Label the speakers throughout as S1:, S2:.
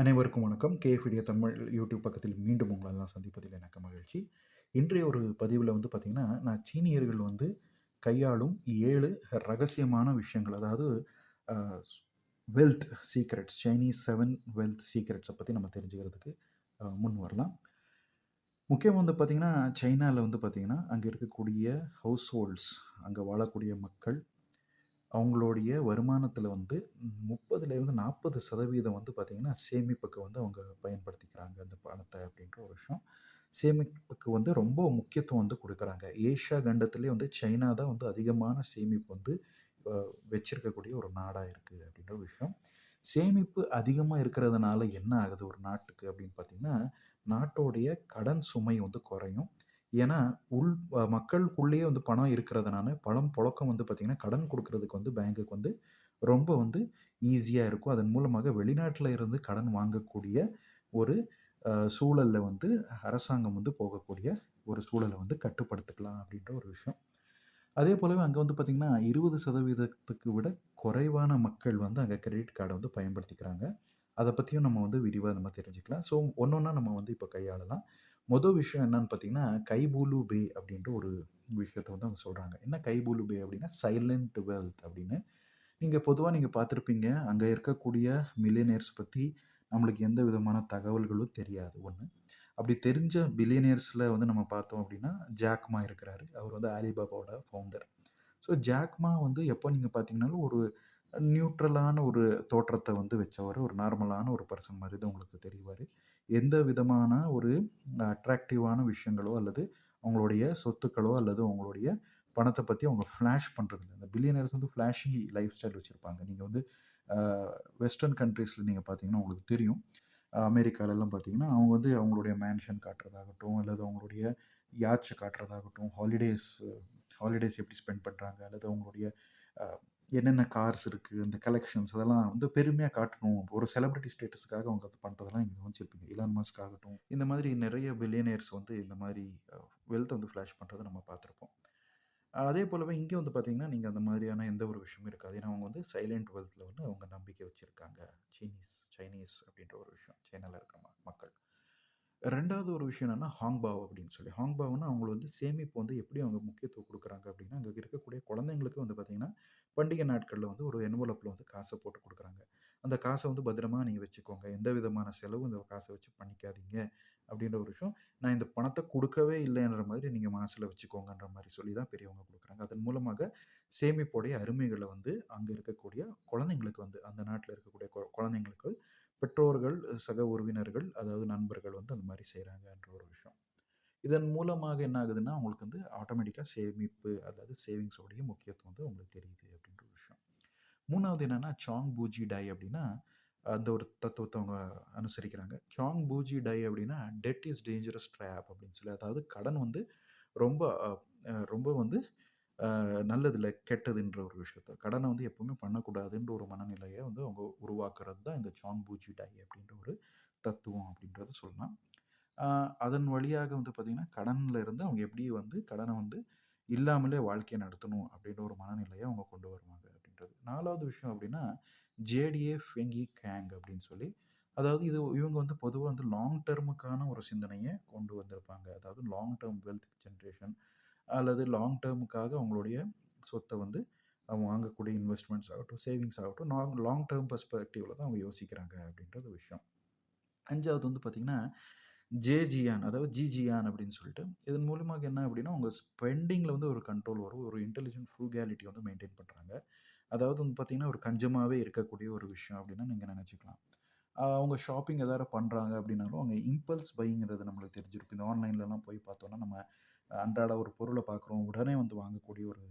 S1: அனைவருக்கும் வணக்கம். கேஎஃப்இடிய தமிழ் யூடியூப் பக்கத்தில் மீண்டும் உங்களெல்லாம் சந்திப்பதில் எனக்கு மகிழ்ச்சி. இன்றைய ஒரு பதிவில் வந்து பார்த்திங்கன்னா நான் சீனியர்கள் வந்து கையாளும் ஏழு ரகசியமான விஷயங்கள். அதாவது wealth secrets Chinese seven wealth சீக்ரெட்ஸை பற்றி நம்ம தெரிஞ்சுக்கிறதுக்கு முன் வரலாம். முக்கியமாக வந்து பார்த்திங்கன்னா சைனாவில் வந்து பார்த்திங்கன்னா அங்கே இருக்கக்கூடிய ஹவுஸ் ஹோல்ட்ஸ் அங்கே வாழக்கூடிய மக்கள் அவங்களுடைய வருமானத்தில் வந்து முப்பதுலேருந்து நாற்பது சதவீதம் வந்து பார்த்திங்கன்னா சேமிப்புக்கு வந்து அவங்க பயன்படுத்திக்கிறாங்க அந்த பணத்தை அப்படின்ற ஒரு விஷயம். சேமிப்புக்கு வந்து ரொம்ப முக்கியத்துவம் வந்து கொடுக்குறாங்க. ஏஷியா கண்டத்துலேயே வந்து சைனா தான் வந்து அதிகமான சேமிப்பு வந்து வச்சிருக்கக்கூடிய ஒரு நாடாக இருக்குது அப்படின்ற ஒரு விஷயம். சேமிப்பு அதிகமாக இருக்கிறதுனால என்ன ஆகுது ஒரு நாட்டுக்கு அப்படின்னு பார்த்தீங்கன்னா நாட்டோடைய கடன் சுமை வந்து குறையும். ஏன்னா உள் மக்களுக்குள்ளேயே வந்து பணம் இருக்கிறதுனால பணம் புழக்கம் வந்து பார்த்திங்கன்னா கடன் கொடுக்கறதுக்கு வந்து பேங்க்குக்கு வந்து ரொம்ப வந்து ஈஸியாக இருக்கும். அதன் மூலமாக வெளிநாட்டில் இருந்து கடன் வாங்கக்கூடிய ஒரு சூழலில் சூழல்ல வந்து அரசாங்கம் வந்து போகக்கூடிய ஒரு சூழலை வந்து கட்டுப்படுத்திக்கலாம் அப்படின்ற ஒரு விஷயம். அதே போலவே அங்கே வந்து பார்த்திங்கன்னா இருபது சதவீதத்துக்கு விட குறைவான மக்கள் வந்து அங்கே கிரெடிட் கார்டை வந்து பயன்படுத்திக்கிறாங்க. அதை பற்றியும் நம்ம வந்து விரிவாக நம்ம தெரிஞ்சுக்கலாம். ஸோ ஒன்று ஒன்றா நம்ம வந்து இப்போ கையாளலாம். மொதல் விஷயம் என்னன்னு பார்த்தீங்கன்னா கைபூலு பே அப்படின்ற ஒரு விஷயத்தை வந்து அவங்க சொல்கிறாங்க என்ன கைபூலு பே அப்படின்னா சைலண்ட் வெல்த் அப்படின்னு. நீங்கள் பொதுவாக நீங்கள் பார்த்துருப்பீங்க அங்கே இருக்கக்கூடிய மில்லியனர்ஸ் பற்றி நம்மளுக்கு எந்த விதமான தகவல்களும் தெரியாது. ஒன்று அப்படி தெரிஞ்ச பில்லியனியர்ஸில் வந்து நம்ம பார்த்தோம் அப்படின்னா ஜாக்மா இருக்கிறாரு. அவர் வந்து ஆலிபாபாவோட ஃபவுண்டர் ஸோ ஜாக்மா வந்து எப்போ நீங்கள் பார்த்தீங்கன்னாலும் ஒரு நியூட்ரலான ஒரு தோற்றத்தை வந்து வச்சவர் ஒரு நார்மலான ஒரு பர்சன் மாதிரி தான் உங்களுக்கு தெரிவார். எந்த விதமான ஒரு அட்ராக்டிவான விஷயங்களோ அல்லது அவங்களுடைய சொத்துக்களோ அல்லது அவங்களுடைய பணத்தை பற்றி அவங்க ஃப்ளாஷ் பண்ணுறதில்ல இந்த பில்லியனர்ஸ் வந்து ஃப்ளாஷி லைஃப் ஸ்டைல் வச்சுருப்பாங்க. நீங்கள் வந்து வெஸ்டர்ன் கண்ட்ரீஸில் நீங்கள் பார்த்தீங்கன்னா உங்களுக்கு தெரியும். அமெரிக்காலெல்லாம் பார்த்தீங்கன்னா அவங்க வந்து அவங்களுடைய மேன்ஷன் காட்டுறதாகட்டும் அல்லது அவங்களுடைய யாட்சை காட்டுறதாகட்டும் ஹாலிடேஸ் ஹாலிடேஸ் எப்படி ஸ்பெண்ட் பண்ணுறாங்க அல்லது அவங்களுடைய என்னென்ன கார்ஸ் இருக்குது அந்த கலெக்ஷன்ஸ் அதெல்லாம் வந்து பெருமையாக காட்டணும். ஒரு செலிபிரிட்டி ஸ்டேட்டஸ்க்காக அவங்க அது பண்ணுறதெல்லாம் இங்கே கவனிச்சிருப்பீங்க. இலான் மாஸ்க் ஆகட்டும். இந்த மாதிரி நிறைய பில்லியனியர்ஸ் வந்து இந்த மாதிரி வெல்த் வந்து ஃப்ளாஷ் பண்ணுறதை நம்ம பார்த்துருப்போம். அதே போலவே இங்கே வந்து பார்த்தீங்கன்னா நீங்கள் அந்த மாதிரியான எந்த ஒரு விஷயமும் இருக்காது. ஏன்னா அவங்க வந்து சைலண்ட் வெல்த்தில் வந்து அவங்க நம்பிக்கை வச்சுருக்காங்க. சீனீஸ் சைனீஸ் அப்படின்ற ஒரு விஷயம் சைனாவில் இருக்கிற மக்கள். ரெண்டாவது ஒரு விஷயம் என்னென்னா ஹாங்பாவ் அப்படின்னு சொல்லி. ஹாங்பாவ்னா அவங்களை வந்து சேமிப்பு வந்து எப்படி அவங்க முக்கியத்துவம் கொடுக்குறாங்க அப்படின்னா அங்கே இருக்கக்கூடிய குழந்தைங்களுக்கு வந்து பார்த்திங்கன்னா நாட்களில் வந்து ஒரு என்வலப்பில் வந்து காசை போட்டு கொடுக்குறாங்க. அந்த காசை வந்து பத்திரமாக நீங்கள் வச்சுக்கோங்க. எந்த விதமான செலவும் இந்த காசை வச்சு பண்ணிக்காதீங்க அப்படின்ற ஒரு விஷயம். நான் இந்த பணத்தை கொடுக்கவே இல்லைன்ற மாதிரி நீங்கள் மனசில் வச்சுக்கோங்கன்ற மாதிரி சொல்லி தான் பெரியவங்க கொடுக்குறாங்க. அதன் மூலமாக சேமிப்புடைய அருமைகளை வந்து அங்கே இருக்கக்கூடிய குழந்தைங்களுக்கு வந்து அந்த நாட்டில் இருக்கக்கூடிய குழந்தைங்களுக்கு பெற்றோர்கள் சக உறவினர்கள் அதாவது நண்பர்கள் வந்து அந்த மாதிரி செய்கிறாங்கன்ற ஒரு விஷயம். இதன் மூலமாக என்ன ஆகுதுன்னா அவங்களுக்கு வந்து ஆட்டோமேட்டிக்காக சேமிப்பு அதாவது சேவிங்ஸோடைய முக்கியத்துவம் வந்து அவங்களுக்கு தெரியுது அப்படின்ற மூணாவது என்னென்னா சாங் பூஜி டை அப்படின்னா அந்த ஒரு தத்துவத்தை அவங்க அனுசரிக்கிறாங்க. சாங் பூஜி டை அப்படின்னா டெட் இஸ் டேஞ்சரஸ் ட்ராப் அப்படின்னு சொல்லி அதாவது கடன் வந்து ரொம்ப ரொம்ப வந்து அஹ், நல்லதில்லை கெட்டதுன்ற ஒரு விஷயத்த. கடனை வந்து எப்பவுமே பண்ணக்கூடாதுன்ற ஒரு மனநிலையை வந்து அவங்க உருவாக்குறது தான் இந்த சாங் பூஜி டை அப்படின்ற ஒரு தத்துவம் அப்படின்றத சொல்லலாம். அதன் வழியாக வந்து பார்த்திங்கன்னா கடனில் இருந்து அவங்க எப்படி வந்து கடனை வந்து இல்லாமலே வாழ்க்கையை நடத்தணும் அப்படின்ற ஒரு மனநிலையை அவங்க கொண்டு வருவாங்க. அப்படின்றது. நாலாவது விஷயம் அப்படின்னா ஜேடிஏ ஃபெங்கி கேங் அப்படின்னு சொல்லி அதாவது இது இவங்க வந்து பொதுவாக வந்து லாங் டேர்முக்கான ஒரு சிந்தனையை கொண்டு வந்திருப்பாங்க. அதாவது லாங் டேர்ம் வெல்த் ஜென்ரேஷன் அல்லது லாங் டேர்முக்காக அவங்களுடைய சொத்தை வந்து அவங்க வாங்கக்கூடிய இன்வெஸ்ட்மெண்ட்ஸ் ஆகட்டும் சேவிங்ஸ் ஆகட்டும் லாங் லாங் டேர்ம் பெர்ஸ்பெக்டிவில் தான் அவங்க யோசிக்கிறாங்க அப்படின்றது விஷயம். அஞ்சாவது வந்து பார்த்திங்கன்னா ஜேஜியான் அதாவது ஜிஜியான் அப்படின்னு சொல்லிட்டு இதன் மூலியமாக என்ன அப்படின்னா உங்கள் ஸ்பெண்டிங்கில் வந்து ஒரு கண்ட்ரோல் வரும் ஒரு இன்டெலிஜென்ட் ஃப்ரூகாலிட்டி வந்து மெயின்டைன் பண்ணுறாங்க அதாவது வந்து பார்த்திங்கன்னா ஒரு கஞ்சமாகவே இருக்கக்கூடிய ஒரு விஷயம் அப்படின்னு நீங்கள் நினச்சிக்கலாம். அவங்க ஷாப்பிங் எதாவது பண்ணுறாங்க அப்படின்னாலும் அவங்க இம்பல்ஸ் பைங்கிறது நம்மளுக்கு தெரிஞ்சிருக்கும். இந்த ஆன்லைன்லலாம் போய் பார்த்தோன்னா நம்ம அன்றாட ஒரு பொருளை பார்க்குறோம் உடனே வந்து வாங்கக்கூடிய ஒரு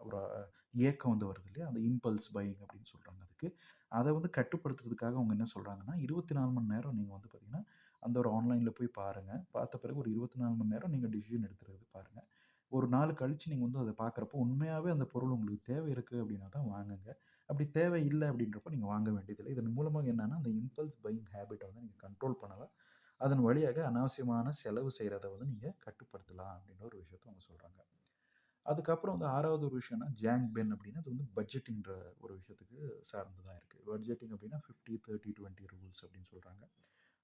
S1: ஒரு இயக்கம் ஏக்கம் வந்து வருது இல்லையா? அந்த இம்பல்ஸ் பையிங் அப்படின்னு சொல்கிறாங்க அதுக்கு. அதை வந்து கட்டுப்படுத்துறதுக்காக அவங்க என்ன சொல்கிறாங்கன்னா இருபத்தி நாலு மணி நேரம் நீங்கள் வந்து பார்த்திங்கன்னா அந்த ஒரு ஆன்லைனில் போய் பாருங்கள் பார்த்த பிறகு ஒரு இருபத்தி நாலு மணி நேரம் நீங்கள் டிசிஷன் எடுத்துகிறது பாருங்கள் ஒரு நாள் கழித்து நீங்கள் வந்து அதை பார்க்குறப்போ உண்மையாகவே அந்த பொருள் உங்களுக்கு தேவை இருக்குது அப்படின்னா தான் வாங்குங்க. அப்படி தேவை இல்லை அப்படின்றப்போ நீங்கள் வாங்க வேண்டியதில்லை. இதன் மூலமாக என்னென்னா அந்த இம்பல்ஸ் பையிங் ஹேபிட்டை வந்து நீங்கள் கண்ட்ரோல் பண்ணலாம். அதன் வழியாக அனாவசியமான செலவு செய்கிறத வந்து நீங்கள் கட்டுப்படுத்தலாம் அப்படின்ற ஒரு விஷயத்த அவங்க சொல்கிறாங்க அதுக்கப்புறம் வந்து ஆறாவது ஒரு விஷயம்னா ஜாங் பென் அப்படின்னா அது வந்து பட்ஜெட்டிங்கிற ஒரு விஷயத்துக்கு சார்ந்து தான் இருக்குது பட்ஜெட்டிங் அப்படின்னா 50, 30, 20 ரூல்ஸ் அப்படின்னு சொல்கிறாங்க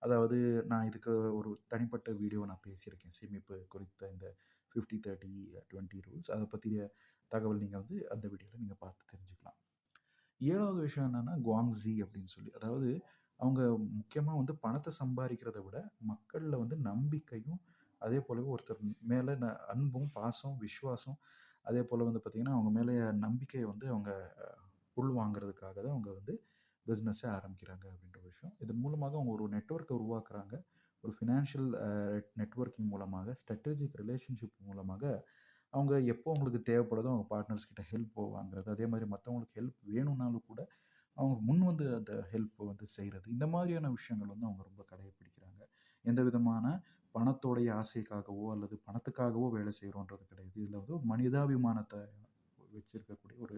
S1: அதாவது நான் இதுக்கு ஒரு தனிப்பட்ட வீடியோ நான் பேசியிருக்கேன். சேமிப்பு குறித்த இந்த 50, 30, 20 ரூல்ஸ். அதை பற்றிய தகவல் நீங்கள் வந்து அந்த வீடியோவில் நீங்கள் பார்த்து தெரிஞ்சுக்கலாம். ஏழாவது விஷயம் என்னென்னா குவாங்ஸி அப்படின்னு சொல்லி. அதாவது அவங்க முக்கியமாக வந்து பணத்தை சம்பாதிக்கிறத விட மக்களில் வந்து நம்பிக்கையும், அதே போலவே ஒருத்தர் மேலே ந அன்பும், பாசம், விசுவாசம் அதே போல் வந்து பார்த்திங்கன்னா அவங்க மேலே நம்பிக்கையை வந்து அவங்க உள்வாங்கிறதுக்காக தான் அவங்க வந்து பிஸ்னஸே ஆரம்பிக்கிறாங்க அப்படின்ற விஷயம். இதன் மூலமாக அவங்க ஒரு நெட்ஒர்க்கை உருவாக்குறாங்க. ஒரு ஃபினான்ஷியல் நெட்ஒர்க்கிங் நெட்வொர்க்கிங் மூலமாக, ஸ்ட்ராட்டஜிக் ரிலேஷன்ஷிப் மூலமாக அவங்க எப்போ அவங்களுக்கு தேவைப்படுதோ அவங்க பார்ட்னர்ஸ் கிட்ட ஹெல்ப் வாங்குறது. அதே மாதிரி மற்றவங்களுக்கு ஹெல்ப் வேணும்னாலும் கூட அவங்க முன் வந்து அந்த ஹெல்ப் வந்து செய்கிறது இந்த மாதிரியான விஷயங்கள் வந்து அவங்க ரொம்ப கடைபிடிக்கிறாங்க. எந்த விதமான பணத்தோடைய ஆசைக்காகவோ அல்லது பணத்துக்காகவோ வேலை செய்கிறோன்றது கிடையாது. இதில் வந்து மனிதாபிமானத்தை வச்சுருக்கக்கூடிய ஒரு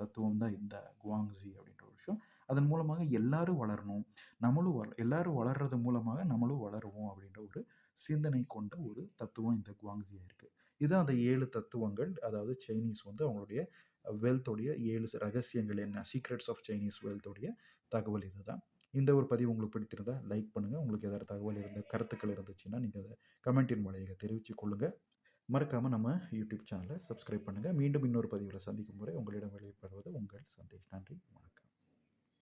S1: தத்துவம் தான் இந்த குவாங்ஸி அப்படின்ற ஒரு விஷயம். அதன் மூலமாக எல்லாரும் வளரணும். நம்மளும் வள எல்லாரும் வளர்றது மூலமாக நம்மளும் வளருவோம் அப்படின்ற ஒரு சிந்தனை கொண்ட ஒரு தத்துவம் இந்த குவாங்ஸியாக இருக்குது இதுதான் அந்த ஏழு தத்துவங்கள். அதாவது சைனீஸ் வந்து அவங்களுடைய வெல்த்தோடைய ஏழு ரகசியங்கள் என்ன? சீக்ரெட்ஸ் ஆஃப் சைனீஸ் வெல்த்தோடைய தகவல் இதுதான். இந்த ஒரு பதிவு உங்களுக்கு பிடித்திருந்தால் லைக் பண்ணுங்கள் உங்களுக்கு ஏதாவது தகவல் இருந்த கருத்துக்கள் இருந்துச்சுன்னா, நீங்கள் அதை கமெண்ட்டின் மூலையை தெரிவித்து கொள்ளுங்கள் மறக்காமல் நம்ம யூடியூப் சேனலை சப்ஸ்கிரைப் பண்ணுங்கள் மீண்டும் இன்னொரு பதிவில் சந்திக்கும் முறை உங்களிடம் விடைபெறுவது உங்கள் சந்தேஷ். நன்றி, வணக்கம்.